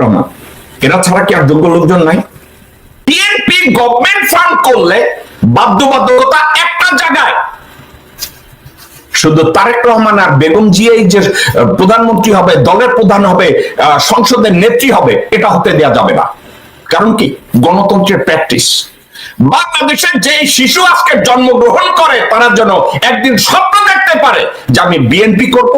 রহমান এরা ছাড়া কি আর যোগ্য লোকজন নাই? বিএনপি গভর্নমেন্ট ফান্ড করলে বাধ্যবাধকতা একটা জায়গায়। শুধু তারেক রহমান আর বেগম জিয়াই যে প্রধানমন্ত্রী হবে, দলের প্রধান হবে সংসদের নেত্রী হবে, এটা হতে দেওয়া যাবে না। কারণ কি? গণতন্ত্রের প্র্যাকটিস বাংলাদেশের যে শিশু আজকে জন্মগ্রহণ করে, তারা যেন একদিন স্বপ্ন দেখতে পারে যে আমি বিএনপি করব।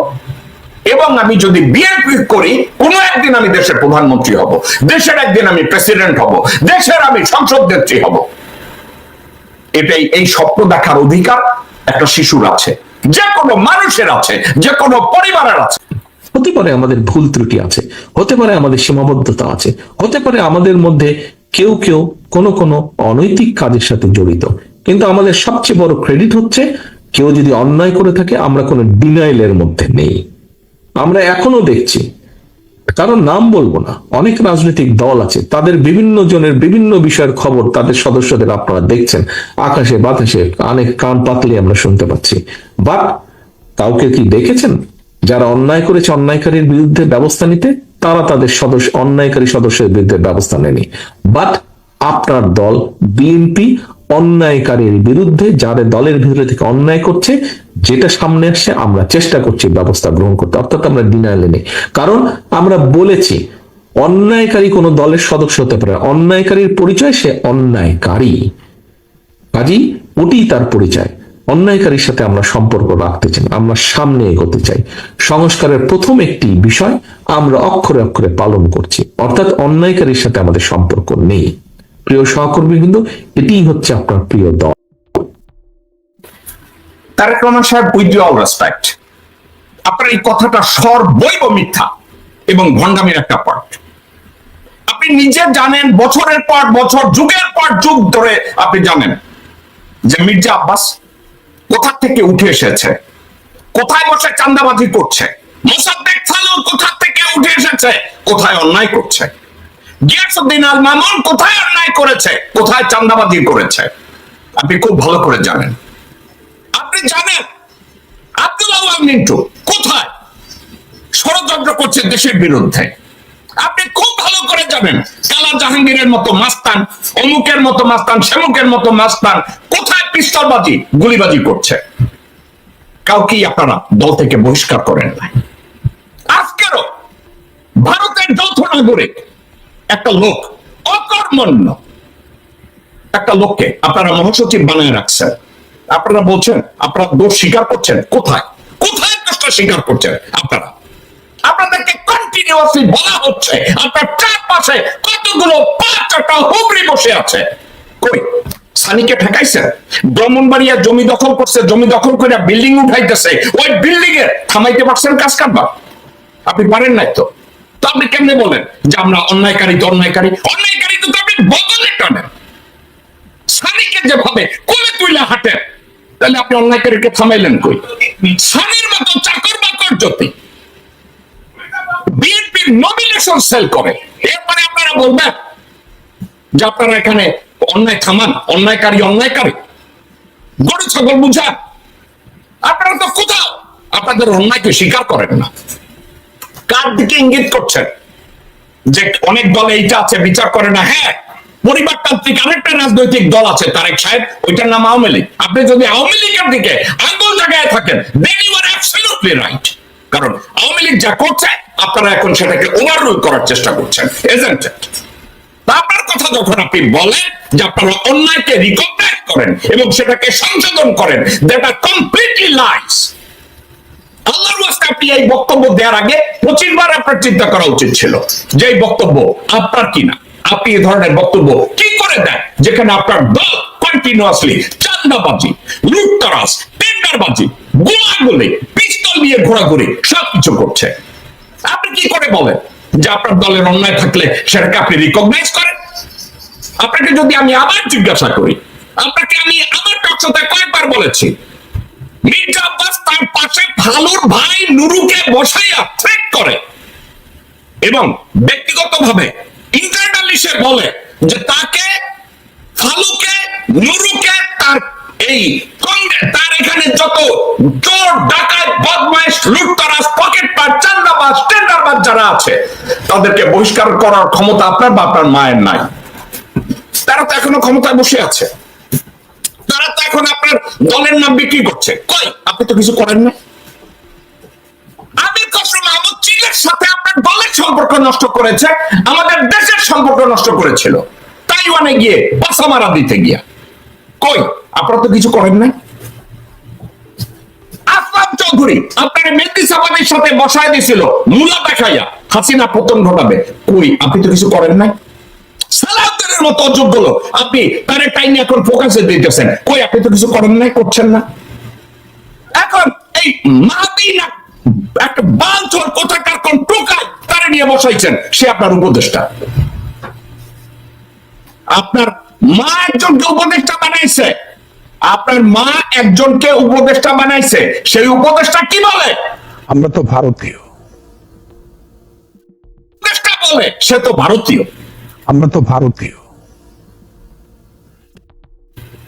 এবং আমি যদি বিএনপি করি, কোনো একদিন আমি দেশের প্রধানমন্ত্রী হব, দেশের একদিন আমি প্রেসিডেন্ট হব, দেশের আমি সংসদ নেত্রী হব। এটাই এই স্বপ্ন দেখার অধিকার একটা শিশুর আছে, যে কোনো মানুষের আছে, যে কোনো পরিবারের আছে। হতে পারে আমাদের ভুল ত্রুটি আছে, হতে পারে আমাদের সীমাবদ্ধতা আছে, হতে পারে আমাদের মধ্যে কেউ কেউ কোনো কোনো অনৈতিক কাজের সাথে জড়িত। কিন্তু আমাদের সবচেয়ে বড় ক্রেডিট হচ্ছে, কেউ যদি অন্যায় করে থাকে, আমরা কোনো ডিনাইলের মধ্যে নেই। আমরা এখনও দেখছি। কারণ নাম বলব না, অনেক রাজনৈতিক দল আছে, তাদের বিভিন্ন জনের বিভিন্ন বিষয়ের খবর তাদের সদস্যদের আপনারা দেখছেন। আকাশে বাতাসে অনেক কান পাতলে আমরা শুনতে পাচ্ছি। বাট কাউকে কি দেখেছেন? যারা অন্যায় করেছে অন্যায়কারীর বিরুদ্ধে ব্যবস্থা নিতে, তারা তাদের সদস্য অন্যায়কারী সদস্যের বিরুদ্ধে ব্যবস্থা নেয়নি। বাট আপনার দল, বিএনপি অন্যায়কারীর বিরুদ্ধে যাদের দলের ভিতরে থেকে অন্যায় করছে, যেটা সামনে আসছে, আমরা চেষ্টা করছি ব্যবস্থা গ্রহণ করতে। অর্থাৎ আমরা ডিনাইলে নেই। কারণ আমরা বলেছি, অন্যায়কারী কোনো দলের সদস্য হতে পারে অন্যায়কারীর পরিচয় সে অন্যায়কারী। কাজী, ওটি তার পরিচয়। অন্যায়কারীর সাথে আমরা সম্পর্ক রাখতে চাই, আমরা সামনে এগোতে চাই। সংস্কারের প্রথম একটি বিষয়, আমরা অক্ষরে অক্ষরে পালন করছি। অর্থাৎ অন্যায়কারীর সাথে আমাদের সম্পর্ক নেই। প্রিয় সহকর্মী কিন্তু এটিই হচ্ছে আপনার প্রিয় দল। তারেক রহমান সাহেব উইথ অল রেসপেক্ট আপনার এই কথাটা সর্বৈব মিথ্যা এবং ভণ্ডামির একটা পার্ট আপনি নিজে জানেন, বছরের পর বছর, যুগের পর যুগ ধরে আপনি জানেন যে মির্জা আব্বাস কোথা থেকে উঠে এসেছে, কোথায় বসে চান্দাবাজি করছে, মোসাদ্দেক সালু কোথা থেকে উঠে এসেছে, কোথায় অন্যায় করছে। গিয়াসুদ্দিন আল মামুন কোথায় অন্যায় করেছে? কোথায় চান্দাবাজি করেছে? আপনি খুব ভালো করে জানেন। আপনি জানেন আব্দুল আল্লাহ মিন্টু কোথায় ষড়যন্ত্র করছে দেশের বিরুদ্ধে? আপনি খুব ভালো করে জানেন, কালা জাহাঙ্গীরের মতো মাস্তান, অমুকের মতো মাস্তান সেমুকের মতো মাস্তান কোথায় পিস্তলবাজি, গুলিবাজি করছে? কাউকেই আপনারা দল থেকে বহিষ্কার করেন নাই। আজকেরও ভারতের যৌথ নাগরিক একটা লোক, অকর্মণ্য। একটা লোককে আপনারা মহাসচিব বানায় রাখছেন। আপনারা বলছেন, আপনারা দোষ স্বীকার করছেন। কোথায়? কোথায় দোষটা স্বীকার করছেন আপনারা? আপনাদেরকে কন্টিনিউয়াসলি বলা হচ্ছে আপনার চারপাশে কতগুলো পাঁচটা হুবড়ি বসে আছে। কই? সানিকে ঠেকাইছেন ব্রাহ্মণবাড়িয়া জমি দখল করছে, জমি দখল করে বিল্ডিং উঠাইতেছে। ওই বিল্ডিং এ থামাইতে পারছেন কাজ কারবার? আপনি পারেন নাই তো? তো আপনি কেমনে বলেন যে আমরা অন্যায়কারী তো অন্যায়কারী অন্যায়কারী তো আপনি বদলে টানেন। সানিকে যেভাবে কোলে তুইলা হাঁটেন, তাহলে আপনি অন্যায়কারীকে থামাইলেন কই? সানির মতো চাকর বাকর জ্যোতি বিএনপির নমিনেশন সেল করে এরপরে আপনারা বলবেন যে আপনারা এখানে অন্যায় থামান, অন্যায়কারী অন্যায়কারী? গরু, ছাগল বুঝান আপনারা তো কোথাও আপনাদের অন্যায়কে স্বীকার করেন না। কার দিকে ইঙ্গিত করছেন? যে অনেক দল এইটা আছে, বিচার করে না। হ্যাঁ পরিবারতান্ত্রিক আরেকটা রাজনৈতিক দল আছে, তারেক সাহেব, ওইটার নাম আওয়ামী লীগ। আপনি যদি আওয়ামী লীগের দিকে আঙ্গুল জায়গায় থাকেন then you are absolutely right কারণ আওয়ামী লীগ যা করছে, আপনারা এখন সেটাকে ওভাররুল করার চেষ্টা করছেন এজেন্ট আপনার কথা যখন আপনি বলেন যে আপনারা অন্যায়কে রিকগনাইজ করেন এবং সেটাকে সংশোধন করেন দ্যাট আর কমপ্লিটলি লাইস আল্লাহর আপনি এই বক্তব্য দেওয়ার আগে পঁচিশ আপনার চিন্তা করা উচিত ছিল যে বক্তব্য আপনার কিনা? আপনি এই ধরনের বক্তব্য কি করে দেন? যেখানে আপনার দল কন্টিনিউয়াসলি চান্দাবাজি লুটতরাস টেন্ডারবাজি, গোলাগুলি, পিস্তল নিয়ে ঘোরাঘুরি সবকিছু করছে। আপনি কি করে বলেন যে আপনার দলের অন্যায় থাকলে সেটাকে আপনি রিকগনাইজ করেন? আপনাকে যদি আমি আবার জিজ্ঞাসা করি, আপনাকে আমি আমার টকশোতে কয়েকবার বলেছি মির্জা আব্বাস তার পাশে ফালুর ভাই নুরুকে বসাইয়া করে। এবং ব্যক্তিগতভাবে ইন্টারনালি সে বলে যে তাকে, ফালুকে, নুরুকে তার এই তার এখানে যত চোর ডাকাত, বদমাইশ, লুটতরাজ পকেট পার চান্দাবাজ টেন্ডারবাজ যারা আছে, তাদেরকে বহিষ্কার করার ক্ষমতা আপনার বা আপনার মায়ের নাই। তারা তো এখনও ক্ষমতায় বসে আছে। এখন আপনার দলের নাম বিক্রি করছে। কই? আপনি তো কিছু করেন না। চীনের সাথে আপনার দলের সম্পর্ক নষ্ট করেছে, আমাদের দেশের সম্পর্ক নষ্ট করেছিল। তাইওয়ানে গিয়ে দিতে গিয়া। কই? আপনারা তো কিছু করেন নাই আসলাম চৌধুরী আপনার মেহেদি সাবানের সাথে বসায় দিয়েছিল মূলা দেখাইয়া। হাসিনা পতন ঘটাবে। কই? আপনি তো কিছু করেন নাই। সালাউদ্দিনের মতো অযোগ্য লোক আপনি তার টাইম এখন ফোকাসে দিতেছেন। কই আপনি তো কিছু করেন নাই করছেন না? এখন এই মাহাদি না একটা বালচোর কোথাকার কোন টোকায় তারা নিয়ে বসাইছেন। সে আপনার উপদেষ্টা। আপনার মা একজনকে উপদেষ্টা বানাইছে। আপনার মা একজনকে উপদেষ্টা বানাইছে। সেই উপদেষ্টা কি বলে? আমরা তো ভারতীয়। উপদেষ্টা বলে সে তো ভারতীয়। আমরা তো ভারতীয়।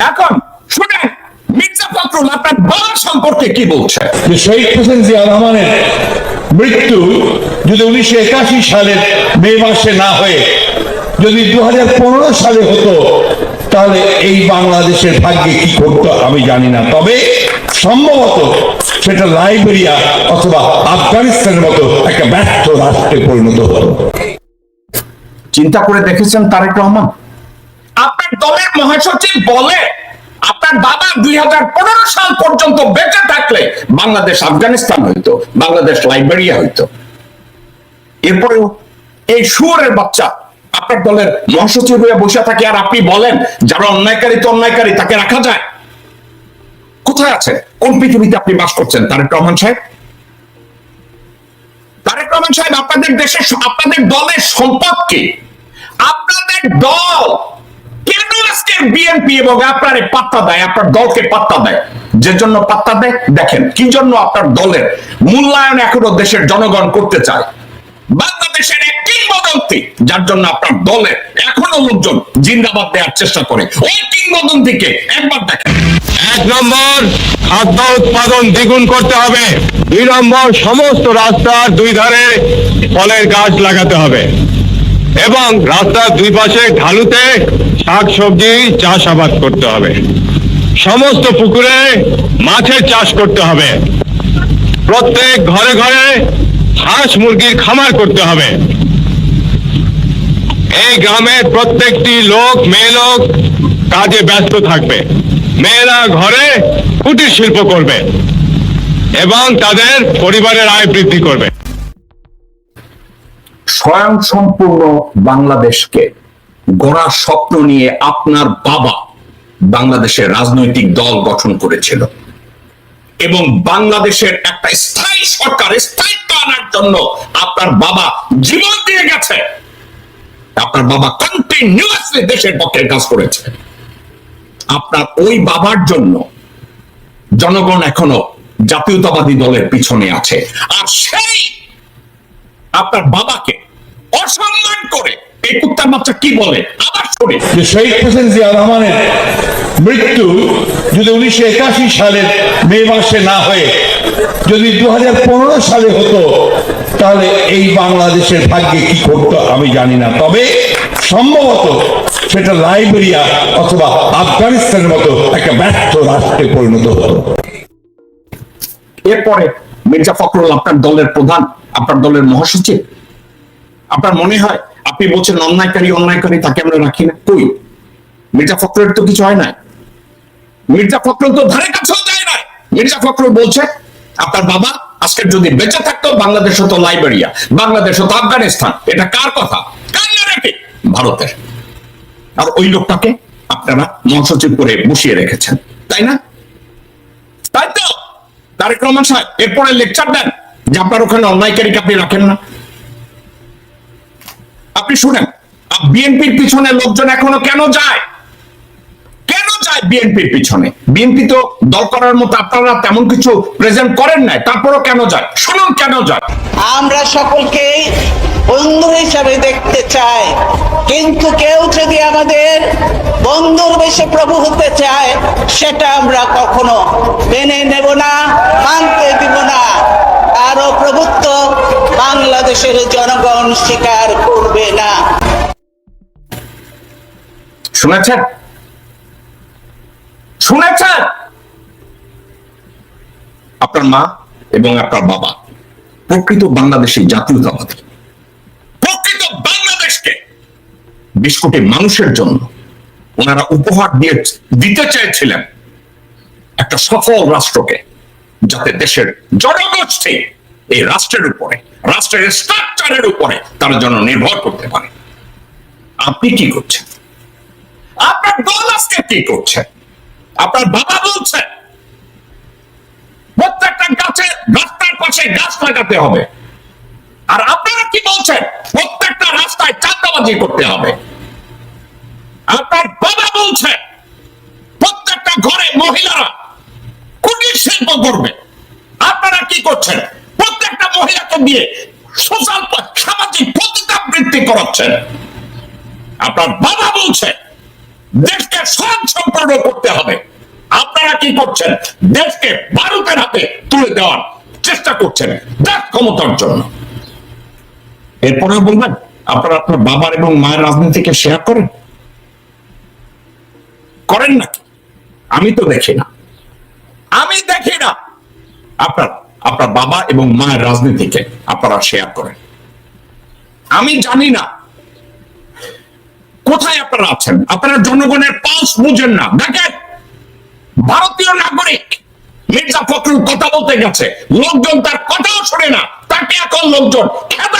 এখন শুনেন মির্জা ফখরুল আপনার বাবা সম্পর্কে কি বলছে? যে শহীদ হোসেন জিয়া রহমানের মৃত্যু যদি উনিশশো একাশি সালের মে মাসে না হয়ে যদি দু হাজার পনেরো সালে হতো তাহলে এই বাংলাদেশের ভাগ্যে কি করতো আমি জানি না। তবে সম্ভবত সেটা লাইবেরিয়া অথবা আফগানিস্তানের মতো একটা ব্যর্থ রাষ্ট্রে পরিণত হতো। চিন্তা করে দেখেছেন তারেক রহমান? আপনার দলের মহাসচিব বলে আপনার বাবা দুই হাজার পনেরো সাল পর্যন্ত বেঁচে থাকলে বাংলাদেশ আফগানিস্তান হইতো, বাংলাদেশ লাইবেরিয়া হইতো। এরপরেও এই শুয়ারের বাচ্চা আপনার দলের মহাসচিব হয়ে বসে থাকে আর আপনি বলেন, যারা অন্যায়কারী তো অন্যায়কারী, তাকে রাখা যায়। কোথায় আছে? কোন পৃথিবীতে আপনি বাস করছেন তারেক রহমান সাহেব? তারেক সাহেব, আপনাদের দেশের আপনাদের দলের সম্পদ কি? আপনাদের দল কেন আজকের বিএনপি এবং আপনারে পাত্তা দেয়? আপনার দলকে পাত্তা দেয়। যে জন্য পাত্তা দেয়? দেখেন, কি জন্য আপনার দলের মূল্যায়ন এখনও দেশের জনগণ করতে চায়? বাংলাদেশের এক কিংবদন্তি, যার জন্য আপনার দলের এখনও লোকজন জিন্দাবাদ দেওয়ার চেষ্টা করে। ওই কিংবদন্তিকে একবার দেখেন। এক নম্বর খাদ্য উৎপাদন দ্বিগুণ করতে হবে। দুই নম্বর সমস্ত রাস্তার দুই ধারে ফলের গাছ লাগাতে হবে। এবং রাস্তার দুই পাশে ঢালুতে শাক, সবজি চাষাবাদ করতে হবে। সমস্ত পুকুরে মাছের চাষ করতে হবে। প্রত্যেক ঘরে ঘরে হাঁস মুরগির খামার করতে হবে। এই গ্রামের প্রত্যেকটি লোক, মেয়ে লোক কাজে ব্যস্ত থাকবে। মেয়েরা ঘরে কুটির শিল্প করবে এবং তাদের পরিবারের আয় বৃদ্ধি করবে। স্বয়ং সম্পূর্ণ বাংলাদেশকে গড়ার স্বপ্ন নিয়ে আপনার বাবা বাংলাদেশের রাজনৈতিক দল গঠন করেছিল। এবং বাংলাদেশের একটা স্থায়ী সরকার স্থায়িত্ব আনার জন্য আপনার বাবা জীবন দিয়ে গেছে। আপনার বাবা কন্টিনিউয়াসলি দেশের পক্ষে কাজ করেছে। আপনার ওই বাবার জন্য জনগণ এখনও জাতীয়তাবাদী দলের পিছনে আছে। আর সেই আপনার বাবাকে অসম্মান করে এই কুত্তার বাচ্চা কি বলে? আবার শুনি। যে শহীদ হোসেন জিয়া রহমানের মৃত্যু যদি উনিশশো একাশি সালের মে মাসে না হয়ে যদি দু হাজার পনেরো সালে হতো, তাহলে এই বাংলাদেশের ভাগ্যে কি করতো আমি জানি না। তবে সম্ভবত সেটা লাইবেরিয়া অথবা আফগানিস্তানের মতো একটা ব্যর্থ রাষ্ট্রে পরিণত হতো। এরপরে মির্জা ফখরুল আপনার দলের প্রধান, আপনার দলের মহাসচিব। আপনার মনে হয়, আপনি বলছেন অন্যায়কারী অন্যায়কারী, তাকে আমরা রাখি না। কই? মির্জা ফখরুলের তো কিছু হয় না মির্জা ফখরুল তো ধারে কাছেও যায় না মির্জা ফখরুল বলছে, আপনার বাবা আজকে যদি বেঁচে থাকতো বাংলাদেশ হতো লাইবেরিয়া, বাংলাদেশ হতো আফগানিস্তান। এটা কার কথা? ভারতের। আর ওই লোকটাকে আপনারা মহাসচিব করে বসিয়ে রেখেছেন, তাই না? তাই তো। তারেক রহমান সাহেব, এরপরে লেকচার দেন, যে আপনার ওখানে অন্যায়কারীকে আপনি রাখেন না। আপনি শুনেন বিএনপির পিছনে লোকজন এখনও কেন যায়? যায় বিএনপির পিছনে। বিএনপি তো দল করার মতো আপনারা তেমন কিছু প্রেজেন্ট করেন নাই তারপরও কেন যায়? শুনুন কেন যায়? আমরা সকলকে বন্ধু হিসাবে দেখতে চাই। কিন্তু কেউ যদি আমাদের বন্ধুর বেশে প্রভু হতে চায় সেটা আমরা কখনো মেনে নেব না মানতে দিব না। আরও প্রভুত্ব বাংলাদেশের জনগণ স্বীকার করবে না। শুনেছেন? শুনেছেন? আপনার মা এবং আপনার বাবা প্রকৃত বাংলাদেশী জাতীয়তাবাদী প্রকৃত বাংলাদেশকে বিশ কোটি মানুষের জন্য ওনারা উপহার দিয়ে দিতে চেয়েছিলেন একটা সফল রাষ্ট্রকে, যাতে দেশের জনগোষ্ঠী এই রাষ্ট্রের উপরে, রাষ্ট্রের স্ট্রাকচারের উপরে তার জন্য নির্ভর করতে পারে। আপনি কি করছেন? আপনার দল আজকে কি করছে? আপনার বাবা বলছে, প্রত্যেকটা গাছে, রাস্তার পাশে গাছ লাগাতে হবে। আর আপনারা কি বলছেন? প্রত্যেকটা রাস্তায় চাঁদাবাজি করতে হবে। আপনার বাবা বলছে, প্রত্যেকটা ঘরে মহিলারা কুটির শিল্প করবে। আপনারা কি করছেন? প্রত্যেকটা মহিলাকে দিয়ে সোশ্যাল সামাজিক পতিতাবৃত্তি করাচ্ছেন। আপনার বাবা বলছে দেশকে স্বয়ং সম্পূর্ণ করতে হবে। আপনারা কি করছেন? দেশকে ভারতের হাতে তুলে দেওয়ার চেষ্টা করছেন দেশ ক্ষমতার জন্য। এরপরে বলবেন, আপনারা আপনার বাবার এবং মায়ের রাজনীতিকে শেয়ার করেন? করেন নাকি আমি তো দেখি না। আমি দেখি না। আপনার আপনার বাবা এবং মায়ের রাজনীতিকে আপনারা শেয়ার করেন। আমি জানি না কোথায় আপনারা আছেন? আপনারা জনগণের পালস বুঝেন না। দেখেন, ভারতীয় নাগরিক মির্জা ফখরুল কথা বলতে গেছে। লোকজন তার কথাও শোনে না। তাকে এখন লোকজন খেদায়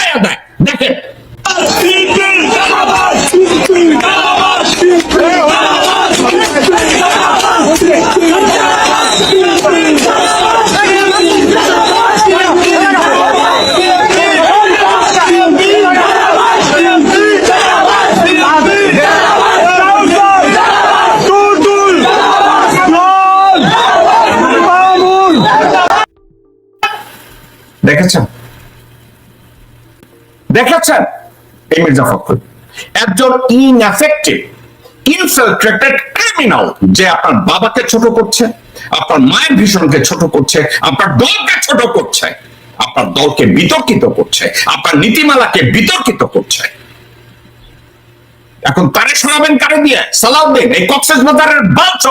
দেখেছেন? দেখেছেন? এই মির্জা ফখরুল একজন ইনএফেক্টিভ ইনফিলট্রেটেড ক্রিমিনাল যে আপনার বাবাকে ছোট করছে, আপনার মায়ের ভীষণকে ছোট করছে, আপনার দলকে ছোট করছে, আপনার দলকে বিতর্কিত করছে, আপনার নীতিমালাকে বিতর্কিত করছে। এখন তারে শোনাবেন, কারে দিয়ে? সালাউদ্দিন, এই কক্সেস বাজারের বাঞ্চ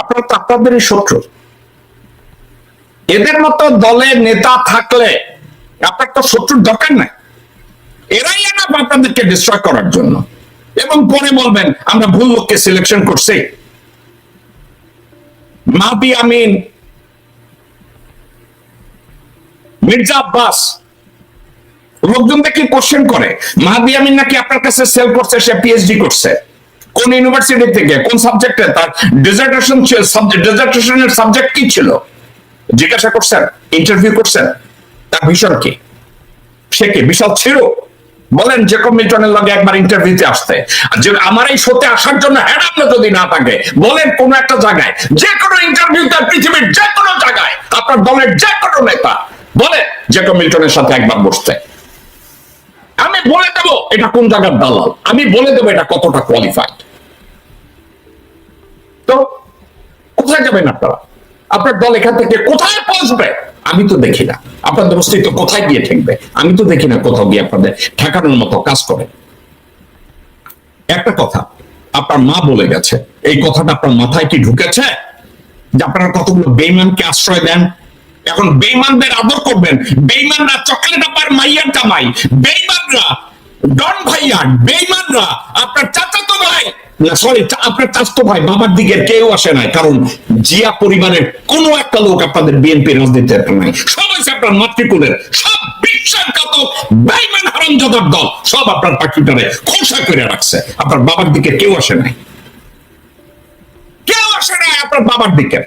আপনার তো আপনাদেরই শত্রু। এদের মতো দলের নেতা থাকলে আপনার তো শত্রুর দরকার নাই। এরাই না আপনাদেরকে ডিস্ট্রয় করার জন্য। এবং পরে বলবেন, আমরা ভুল লোককে সিলেকশন করছি। মাহদি আমিন, মির্জা আব্বাস, লোকজন দেখি কোশ্চেন করে মাহবি আমিন নাকি আপনার কাছে সেল করছে, সে পিএইচডি করছে? কোন ইউনিভার্সিটি থেকে, কোন সাবজেক্টে তার ডিজার্টেশন ডিজার্টেশনের সাবজেক্ট কি ছিল? জিজ্ঞাসা করছেন ইন্টারভিউ করছেন, তার ভীষণ কি? সে কি বিশাল ছিল? বলেন জেকব মিল্টনের লগে একবার ইন্টারভিউতে আসতে। যে আমার এই শোতে আসার জন্য হ্যাডামনা যদি না থাকে, বলেন কোন একটা জায়গায়, যে কোনো ইন্টারভিউতে পৃথিবীর যে কোনো জায়গায়, আপনার দলের যে কোনো নেতা বলে জেকব মিল্টনের সাথে একবার বসতে। আমি বলে দেবো এটা কোন জায়গার দালাল, আমি বলে দেবো এটা কতটা কোয়ালিফাইড তো কোথায় যাবেন আপনারা? আপনার দল এখান থেকে কোথায় পৌঁছবে? আমি তো দেখি না। আপনাদের অস্তিত্ব কোথায় গিয়ে ঠেকবে? আমি তো দেখি না কোথাও গিয়ে আপনাদের ঠেকানোর মতো কাজ করে। একটা কথা, আপনার মা বলে গেছে, এই কথাটা আপনার মাথায় কি ঢুকেছে? যে আপনারা কতগুলো বেইমানকে আশ্রয় দেন? এখন বেইমানদের আদর করবেন। বেইমানরা চকলেট আপার মাইয়ার জামাই। বেইমানরা, ডন ভাইয়া বেইমানরা, আপনার চাচাতো ভাই। সরি আপনার ভাই, বাবার দিকে কেউ আসে নাই। কারণ জিয়া পরিবারের কোন একটা লোক আপনাদের বিএনপি রাজনীতি নাই। সবাই আপনার মাতৃকুলের, সব দল, সব আপনার পাখিটারে খোসা করে রাখছে। আপনার বাবার দিকে কেউ আসে নাই। কেউ আসে নাই আপনার বাবার দিকে।